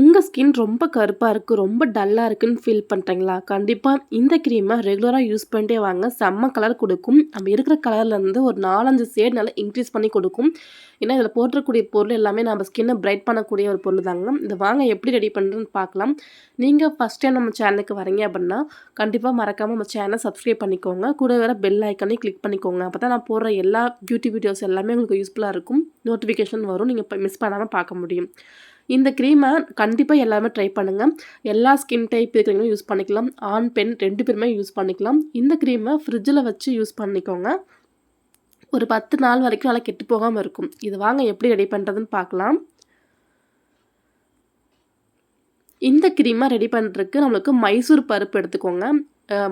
உங்கள் ஸ்கின் ரொம்ப கருப்பாக இருக்குது ரொம்ப டல்லாக இருக்குன்னு ஃபீல் பண்ணுறீங்களா கண்டிப்பாக இந்த க்ரீமை ரெகுலராக யூஸ் பண்ணிட்டே வாங்க. செம்ம கலர் கொடுக்கும் நம்ம இருக்கிற கலர்லேருந்து ஒரு 4, 5 ஷேட் நல்லா இன்க்ரீஸ் பண்ணி கொடுக்கும் ஏன்னா, இதில் போட்டிருக்கக்கூடிய பொருள் எல்லாமே நம்ம ஸ்கின்னை பிரைட் பண்ணக்கூடிய ஒரு பொருள் தாங்க. இந்த வாங்க எப்படி ரெடி பண்ணுறதுன்னு பார்க்கலாம். நீங்கள் ஃபஸ்ட் டைம் நம்ம சேனலுக்கு வரீங்க அப்படின்னா, கண்டிப்பாக மறக்காமல் நம்ம சேனலை சப்ஸ்கிரைப் பண்ணிக்கோங்க. கூட வேறு பெல் ஐக்கனே கிளிக் பண்ணிக்கோங்க. அப்போ தான் நான் போடுற எல்லா பியூட்டி வீடியோஸ் எல்லாமே உங்களுக்கு யூஸ்ஃபுல்லாக இருக்கும். நோட்டிஃபிகேஷன் வரும். நீங்கள் மிஸ் பண்ணாமல் பார்க்க முடியும். இந்த க்ரீமை கண்டிப்பாக எல்லாருமே ட்ரை பண்ணுங்கள் எல்லா ஸ்கின் டைப் இருக்கிறவங்களும் யூஸ் பண்ணிக்கலாம். ஆண், பெண் ரெண்டு பேருமே யூஸ் பண்ணிக்கலாம். இந்த க்ரீமை ஃப்ரிட்ஜில் வச்சு யூஸ் பண்ணிக்கோங்க. ஒரு 10 நாள் வரைக்கும் நல்லா கெட்டு போகாமல் இருக்கும். இது வாங்க எப்படி ரெடி பண்ணுறதுன்னு பார்க்கலாம். இந்த க்ரீமை ரெடி பண்ணுறதுக்கு நம்மளுக்கு மைசூர் பருப்பு எடுத்துக்கோங்க.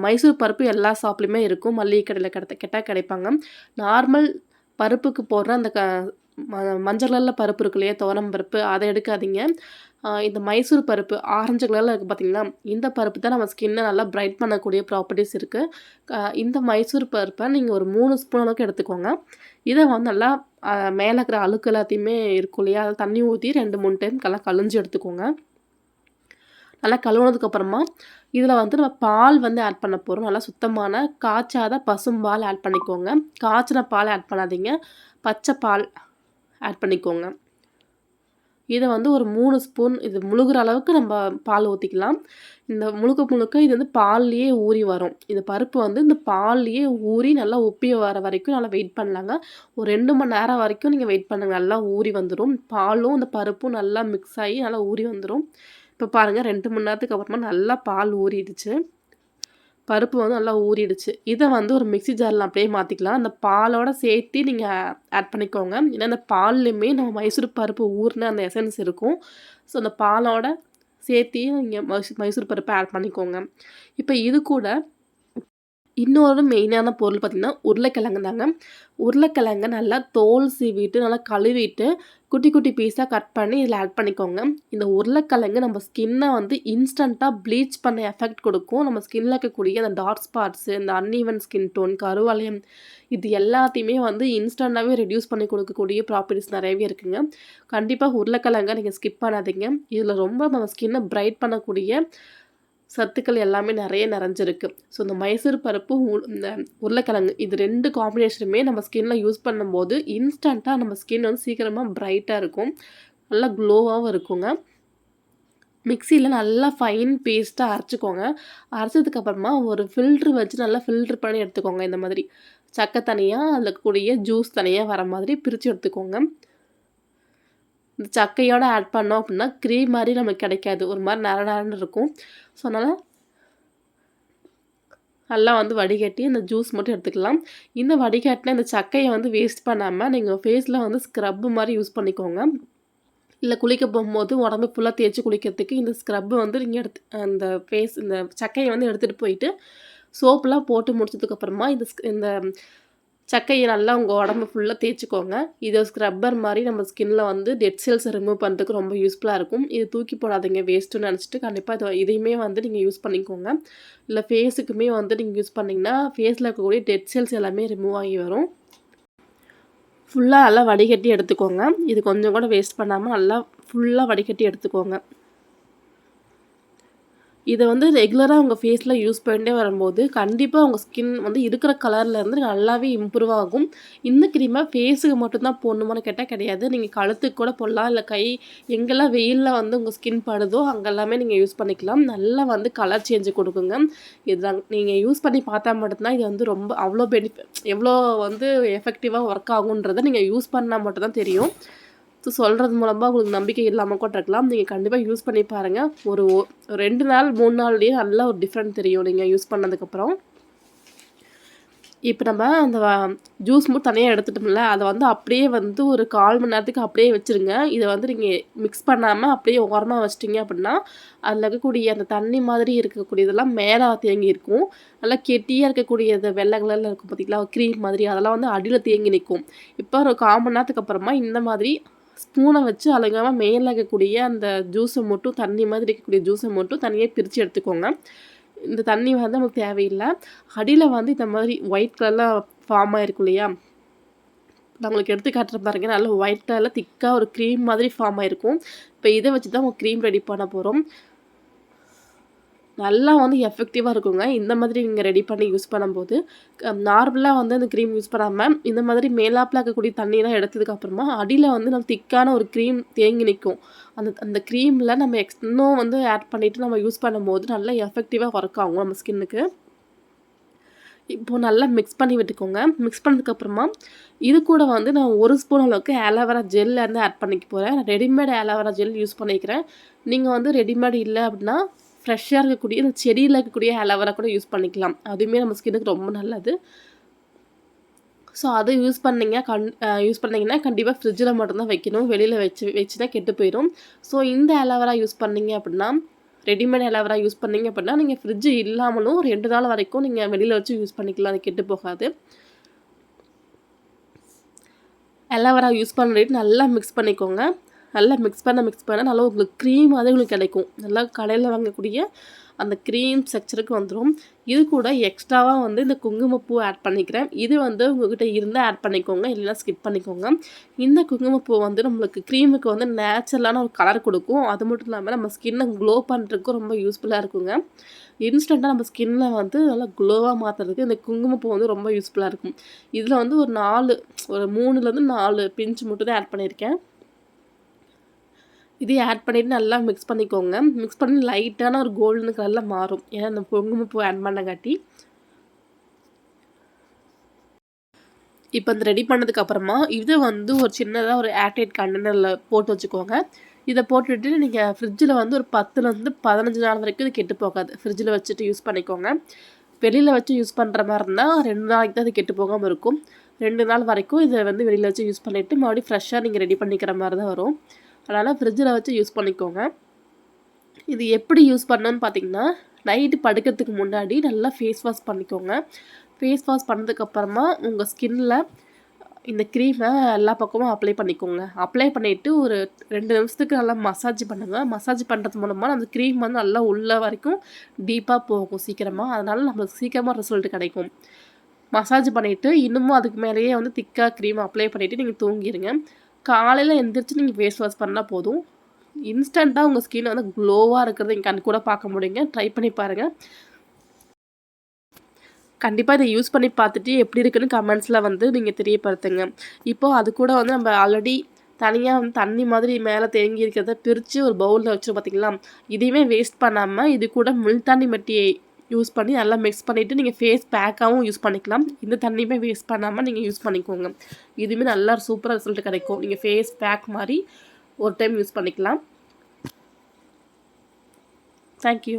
மைசூர் பருப்பு எல்லா ஷாப்லேயுமே இருக்கும். மல்லிகை கடையில் கெடத்த கெட்டால் கிடைப்பாங்க. நார்மல் பருப்புக்கு போடுற அந்த க மஞ்சள் கலரில் பருப்பு இருக்கு இல்லையா? துவரம் பருப்பு அதை எடுக்காதீங்க. இந்த மைசூர் பருப்பு ஆரஞ்சு கலரில் இருக்குது பார்த்தீங்களா? இந்த பருப்பு தான் நம்ம ஸ்கின்னை நல்லா பிரைட் பண்ணக்கூடிய ப்ராப்பர்ட்டீஸ் இருக்குது இந்த மைசூர் பருப்பை நீங்கள் ஒரு மூணு ஸ்பூன் அளவுக்கு எடுத்துக்கோங்க. இதை வந்து நல்லா மேலே இருக்கிற அழுக்கு எல்லாத்தையுமே இருக்கும் இல்லையா? அதை தண்ணி ஊற்றி ரெண்டு மூணு டைம் நல்லா கழிஞ்சு எடுத்துக்கோங்க. நல்லா கழுவுனதுக்கப்புறமா இதில் வந்து நம்ம பால் வந்து ஆட் பண்ண போகிறோம் நல்லா சுத்தமான காய்ச்சாத பசும்பால் ஆட் பண்ணிக்கோங்க. காய்ச்சின பால் ஆட் பண்ணாதீங்க. பச்சை பால் ஆட் பண்ணிக்கோங்க. இதை வந்து ஒரு மூணு ஸ்பூன் இது முழுகிற அளவுக்கு நம்ம பால் ஊற்றிக்கலாம் இந்த முழுக்க முழுக்க இது வந்து பால்லையே ஊறி வரும். இந்த பருப்பு வந்து இந்த பால்லையே ஊறி நல்லா உப்பி வர வரைக்கும் நல்லா வெயிட் பண்ணலாங்க. ஒரு ரெண்டு மணி நேரம் வரைக்கும் நீங்கள் வெயிட் பண்ணுங்க. நல்லா ஊறி வந்துடும் பாலும் இந்த பருப்பும் நல்லா மிக்ஸ் ஆகி நல்லா ஊறி வந்துடும் இப்போ பாருங்கள் ரெண்டு மணி நேரத்துக்கு அப்புறமா நல்லா பால் ஊறிடுச்சு. பருப்பு வந்து நல்லா ஊறிடுச்சு. இதை வந்து ஒரு மிக்ஸி ஜாரில் அப்படியே மாற்றிக்கலாம் அந்த பாலோட சேர்த்து நீங்கள் ஆட் பண்ணிக்கோங்க. ஏன்னா, அந்த பால்லையுமே நம்ம மைசூர் பருப்பு ஊறின அந்த எசன்ஸ் இருக்கும். ஸோ, அந்த பாலோட சேர்த்தி நீங்கள் மைசூர் மைசூர் பருப்பை ஆட் பண்ணிக்கோங்க. இப்போ இது கூட இன்னொரு மெயினான பொருள் பார்த்திங்கன்னா உருளைக்கிழங்கு தாங்க. உருளைக்கிழங்க நல்லா தோல் சீவிட்டு, நல்லா கழுவிட்டு, குட்டி குட்டி பீஸாக கட் பண்ணி இதில் ஆட் பண்ணிக்கோங்க. இந்த உருளைக்கிழங்கு நம்ம ஸ்கின்னை வந்து இன்ஸ்டண்ட்டாக ப்ளீச் பண்ண எஃபெக்ட் கொடுக்கும் நம்ம ஸ்கின்ல இருக்கக்கூடிய அந்த டார்க் ஸ்பாட்ஸு இந்த அன்ஈவன் ஸ்கின் டோன், கருவளையம் இது எல்லாத்தையுமே வந்து இன்ஸ்டண்ட்டாகவே ரெடியூஸ் பண்ணி கொடுக்கக்கூடிய ப்ராப்பர்ட்டிஸ் நிறையவே இருக்குங்க. கண்டிப்பாக உருளைக்கிழங்க நீங்கள் ஸ்கிப் பண்ணாதீங்க. இதில் ரொம்ப நம்ம ஸ்கின்னை பிரைட் பண்ணக்கூடிய சத்துக்கள் எல்லாமே நிறைய நிறைஞ்சிருக்கு. ஸோ, இந்த மைசூர் பருப்பு, உ இந்த உருளைக்கிழங்கு இது ரெண்டு காம்பினேஷனுமே நம்ம ஸ்கின்ல யூஸ் பண்ணும்போது, இன்ஸ்டண்ட்டாக நம்ம ஸ்கின் வந்து சீக்கிரமாக ப்ரைட்டாக இருக்கும். நல்லா க்ளோவாகவும் இருக்குங்க. மிக்சியில் நல்லா ஃபைன் பேஸ்ட்டாக அரைச்சிக்கோங்க அரைச்சதுக்கப்புறமா ஒரு ஃபில்ட்ரு வச்சு நல்லா ஃபில்ட்ரு பண்ணி எடுத்துக்கோங்க. இந்த மாதிரி. சக்கை தனியாக அதில் கூடிய ஜூஸ் தனியாக வர மாதிரி பிரித்து எடுத்துக்கோங்க. இந்த சக்கையோட ஆட் பண்ணோம் அப்படின்னா, க்ரீம் மாதிரி நமக்கு கிடைக்காது. ஒரு மாதிரி நர நரன்னு இருக்கும். ஸோ, அதனால் நல்லா வந்து வடிகட்டி அந்த ஜூஸ் மட்டும் எடுத்துக்கலாம். இந்த வடிகட்டின இந்த சக்கையை வந்து வேஸ்ட் பண்ணாமல் நீங்கள் ஃபேஸில் வந்து ஸ்க்ரப் மாதிரி யூஸ் பண்ணிக்கோங்க. இல்லை குளிக்க போகும்போது உடம்பு ஃபுல்லாக தேய்ச்சி குளிக்கிறதுக்கு இந்த ஸ்க்ரப் வந்து நீங்கள் எடுத்து அந்த ஃபேஸ் இந்த சக்கையை வந்து எடுத்துகிட்டு போயிட்டு, சோப்பெலாம் போட்டு முடிச்சதுக்கப்புறமா இந்த இந்த சக்கையை நல்லா உங்கள் உடம்பு ஃபுல்லாக தேய்ச்சிக்கோங்க இது ஸ்க்ரப்பர் மாதிரி நம்ம ஸ்கின்னில் வந்து டெட் செல்ஸை ரிமூவ் பண்ணுறதுக்கு ரொம்ப யூஸ்ஃபுல்லாக இருக்கும். இது தூக்கி போடாதீங்க வேஸ்ட்டுன்னு நினச்சிட்டு கண்டிப்பாக இது இதையுமே வந்து நீங்கள் யூஸ் பண்ணிக்கோங்க. இல்லை ஃபேஸுக்குமே வந்து நீங்கள் யூஸ் பண்ணிங்கன்னா ஃபேஸில் இருக்கக்கூடிய டெட் செல்ஸ் எல்லாமே ரிமூவ் ஆகி வரும். ஃபுல்லாக நல்லா வடிகட்டி எடுத்துக்கோங்க. இது கொஞ்சம் கூட வேஸ்ட் பண்ணாமல் நல்லா ஃபுல்லாக வடிகட்டி எடுத்துக்கோங்க. இதை வந்து ரெகுலராக உங்கள் ஃபேஸில் யூஸ் பண்ணிட்டே வரும்போது, கண்டிப்பாக உங்கள் ஸ்கின் வந்து இருக்கிற கலர்லேருந்து நல்லாவே இம்ப்ரூவ் ஆகும். இந்த க்ரீமை ஃபேஸுக்கு மட்டும் தான் போடணுமான்னு கேட்டால் கிடையாது. நீங்கள் கழுத்துக்கு கூட போடலாம். இல்லை கை எங்கெல்லாம் வெயிலில் வந்து உங்கள் ஸ்கின் படுதோ, அங்கெல்லாமே நீங்கள் யூஸ் பண்ணிக்கலாம். நல்லா வந்து கலர் சேஞ்ச் கொடுக்குங்க இதுதான் நீங்கள் யூஸ் பண்ணி பார்த்தா மட்டும்தான் இது வந்து ரொம்ப அவ்வளோ பெனிஃபிட் எவ்வளோ வந்து எஃபெக்டிவாக ஒர்க் ஆகுன்றதை நீங்கள் யூஸ் பண்ணால் மட்டும்தான் தெரியும். ஸோ, சொல்கிறது மூலமாக உங்களுக்கு நம்பிக்கை இல்லாமல் கூட இருக்கலாம். நீங்கள் கண்டிப்பாக யூஸ் பண்ணி பாருங்கள் ஒரு ரெண்டு நாள், மூணு நாள்லேயே நல்ல ஒரு டிஃப்ரெண்ட் தெரியும் நீங்கள் யூஸ் பண்ணதுக்கப்புறம். இப்போ நம்ம அந்த ஜூஸ் மட்டும் தனியாக எடுத்துட்டோம்ல, அதை வந்து அப்படியே வந்து ஒரு 1/4 மணி நேரத்துக்கு அப்படியே வச்சுருங்க. இதை வந்து நீங்கள் மிக்ஸ் பண்ணாமல் அப்படியே ஓரமாக வச்சிட்டிங்க அப்படின்னா, அதில் இருக்கக்கூடிய அந்த தண்ணி மாதிரி இருக்கக்கூடியதெல்லாம் மேலே தேங்கி இருக்கும். நல்லா இருக்கக்கூடிய இது வெள்ளை கலரில் இருக்கும் பார்த்தீங்களா? க்ரீம் மாதிரி அதெல்லாம் வந்து அடியில் தேங்கி நிற்கும் இப்போ ஒரு 1/4 மணி நேரத்துக்கு அப்புறமா இந்த மாதிரி ஸ்பூனை வச்சு அழுங்காம மேல இருக்கக்கூடிய அந்த ஜூஸை மட்டும் தண்ணி மாதிரி இருக்கக்கூடிய ஜூஸை மட்டும் தனியா பிரிச்சு எடுத்துக்கோங்க. இந்த தண்ணி வந்து நமக்கு தேவையில்லை அடியில வந்து இந்த மாதிரி ஒயிட் கலர்ல ஃபார்ம் ஆயிருக்கும் இல்லையா? நம்மளுக்கு எடுத்து காட்டுற பாருங்க நல்ல ஒயிட் கலரில் திக்காக ஒரு க்ரீம் மாதிரி ஃபார்ம் ஆயிருக்கும் இப்போ இதை வச்சு தான் க்ரீம் ரெடி பண்ண போகிறோம் நல்லா வந்து எஃபெக்டிவாக இருக்குங்க. இந்த மாதிரி நீங்கள் ரெடி பண்ணி யூஸ் பண்ணும்போது நார்மலாக வந்து அந்த க்ரீம் யூஸ் பண்ணாமல் இந்த மாதிரி மேலாப்பில் இருக்கக்கூடிய தண்ணியெலாம் எடுத்ததுக்கப்புறமா அடியில் வந்து நம்ம திக்கான ஒரு க்ரீம் தேங்கி நிற்கும் அந்த அந்த க்ரீமில் நம்ம எக்ஸ் இன்னும் வந்து ஆட் பண்ணிவிட்டு நம்ம யூஸ் பண்ணும்போது நல்லா எஃபெக்டிவாக ஒர்க் ஆகும் நம்ம ஸ்கின்னுக்கு இப்போது நல்லா மிக்ஸ் பண்ணி விட்டுக்கோங்க. மிக்ஸ் பண்ணதுக்கப்புறமா இது கூட வந்து நான் ஒரு ஸ்பூன் அளவுக்கு ஆலோவேரா ஜெல்லேருந்து ஆட் பண்ணிக்க போகிறேன் ரெடிமேட் ஆலோவேரா ஜெல் யூஸ் பண்ணிக்கிறேன். நீங்கள் வந்து ரெடிமேட் இல்லை அப்படின்னா ஃப்ரெஷ்ஷாக இருக்கக்கூடிய இந்த செடியில் இருக்கக்கூடிய அலோவேரா கூட யூஸ் பண்ணிக்கலாம். அதுவுமே நம்ம ஸ்கின்னுக்கு ரொம்ப நல்லது. ஸோ அதை யூஸ் பண்ணிங்க கண் யூஸ் பண்ணிங்கன்னா கண்டிப்பாக ஃப்ரிட்ஜில் மட்டும்தான் வைக்கணும். வெளியில் வச்சு வச்சுனா கெட்டு போயிடும் ஸோ இந்த அலவரா யூஸ் பண்ணிங்க அப்படின்னா ரெடிமேட் அலவரா யூஸ் பண்ணிங்க அப்படின்னா நீங்கள் ஃப்ரிட்ஜு இல்லாமலும் ரெண்டு நாள் வரைக்கும் நீங்கள் வெளியில் வச்சு யூஸ் பண்ணிக்கலாம். அது கெட்டு போகாது. அலவரா யூஸ் பண்ணிட்டு நல்லா மிக்ஸ் பண்ணிக்கோங்க. நல்லா மிக்ஸ் பண்ண மிக்ஸ் பண்ண நல்லா உங்களுக்கு க்ரீம் அதே உங்களுக்கு கிடைக்கும். நல்லா கடையில் வாங்கக்கூடிய அந்த க்ரீம் ஸ்ட்ரக்சருக்கு வந்துடும் இது கூட எக்ஸ்ட்ராவாக வந்து இந்த குங்குமப்பூ ஆட் பண்ணிக்கிறேன். இது வந்து உங்கள்கிட்ட இருந்தால் ஆட் பண்ணிக்கோங்க இல்லைன்னா ஸ்கிப் பண்ணிக்கோங்க. இந்த குங்குமப்பூ வந்து நம்மளுக்கு க்ரீமுக்கு வந்து நேச்சுரலான ஒரு கலர் கொடுக்கும். அது மட்டும் இல்லாமல் நம்ம ஸ்கின்னை க்ளோ பண்ணுறதுக்கும் ரொம்ப யூஸ்ஃபுல்லாக இருக்குங்க. இன்ஸ்டண்ட்டாக நம்ம ஸ்கின்னை வந்து நல்லா க்ளோவாக மாற்றுறதுக்கு இந்த குங்குமப்பூ வந்து ரொம்ப யூஸ்ஃபுல்லாக இருக்கும். இதில் வந்து ஒரு நாலு ஒரு மூணுலேருந்து நாலு பிஞ்சு மட்டும் தான் ஆட் பண்ணியிருக்கேன். இதையும் ஆட் பண்ணிவிட்டு நல்லா மிக்ஸ் பண்ணிக்கோங்க. மிக்ஸ் பண்ணி லைட்டான ஒரு கோல்டன் கலரில் மாறும். ஏன்னா அந்த குங்குமப்பூ ஆட் பண்ணங்காட்டி. இப்போ இந்த ரெடி பண்ணதுக்கப்புறமா இது வந்து ஒரு சின்னதாக ஒரு ஏர்டைட் கண்டெய்னரில் போட்டு வச்சுக்கோங்க. இதை போட்டுட்டு நீங்கள் ஃப்ரிட்ஜில் வந்து ஒரு பத்துலேருந்து பதினஞ்சு நாள் வரைக்கும் இது கெட்டு போகாது. ஃப்ரிட்ஜில் வச்சுட்டு யூஸ் பண்ணிக்கோங்க. வெளியில் வச்சு யூஸ் பண்ணுற மாதிரி இருந்தால் ரெண்டு நாளைக்கு தான் அது கெட்டு போகாமல் இருக்கும். ரெண்டு நாள் வரைக்கும் இதை வந்து வெளியில் வச்சு யூஸ் பண்ணிவிட்டு மறுபடியும் ஃப்ரெஷ்ஷாக நீங்கள் ரெடி பண்ணிக்கிற மாதிரி தான் வரும். அதனால் ஃப்ரிட்ஜில் வச்சு யூஸ் பண்ணிக்கோங்க. இது எப்படி யூஸ் பண்ணணுன்னு பார்த்தீங்கன்னா நைட்டு படுக்கிறதுக்கு முன்னாடி நல்லா ஃபேஸ் வாஷ் பண்ணிக்கோங்க. ஃபேஸ் வாஷ் பண்ணதுக்கப்புறமா உங்கள் ஸ்கின்னில் இந்த க்ரீமை எல்லா பக்கமும் அப்ளை பண்ணிக்கோங்க. அப்ளை பண்ணிவிட்டு ஒரு ரெண்டு நிமிஷத்துக்கு நல்லா மசாஜ் பண்ணுங்கள் மசாஜ் பண்ணுறது மூலமாக அந்த க்ரீம் வந்து நல்லா உள்ள வரைக்கும் டீப்பாக போகும் சீக்கிரமாக அதனால் நம்மளுக்கு சீக்கிரமாக ரிசல்ட் கிடைக்கும். மசாஜ் பண்ணிவிட்டு இன்னமும் அதுக்கு மேலேயே வந்து திக்காக க்ரீம் அப்ளை பண்ணிவிட்டு நீங்கள் தூங்கிடுங்க காலையில் எழுந்திரிச்சு நீங்கள் ஃபேஸ் வாஷ் பண்ணால் போதும். இன்ஸ்டண்ட்டாக உங்கள் ஸ்கின் வந்து க்ளோவாக இருக்கிறத நீங்கள் கண் கூட பார்க்க முடியுங்க. ட்ரை பண்ணி பாருங்கள் கண்டிப்பாக இதை யூஸ் பண்ணி பார்த்துட்டு எப்படி இருக்குன்னு கமெண்ட்ஸில் வந்து நீங்கள் தெரியப்படுத்துங்க. இப்போது அது கூட வந்து நம்ம ஆல்ரெடி தனியாக வந்து தண்ணி மாதிரி மேலே தேங்கி இருக்கிறத பிரித்து ஒரு பவுலில் வச்சு பார்த்திங்களா இதையுமே வேஸ்ட் பண்ணாமல் இது கூட முள்தாண்டி மட்டியை யூஸ் பண்ணி நல்லா மிக்ஸ் பண்ணிவிட்டு நீங்கள் ஃபேஸ் பேக்காகவும் யூஸ் பண்ணிக்கலாம். இந்த தண்ணியுமே வேஸ்ட் பண்ணாமல் நீங்கள் யூஸ் பண்ணிக்கோங்க. இதுவுமே நல்லா சூப்பராக ரிசல்ட் கிடைக்கும். நீங்கள் ஃபேஸ் பேக் மாதிரி ஒரு டைம் யூஸ் பண்ணிக்கலாம். தேங்க்யூ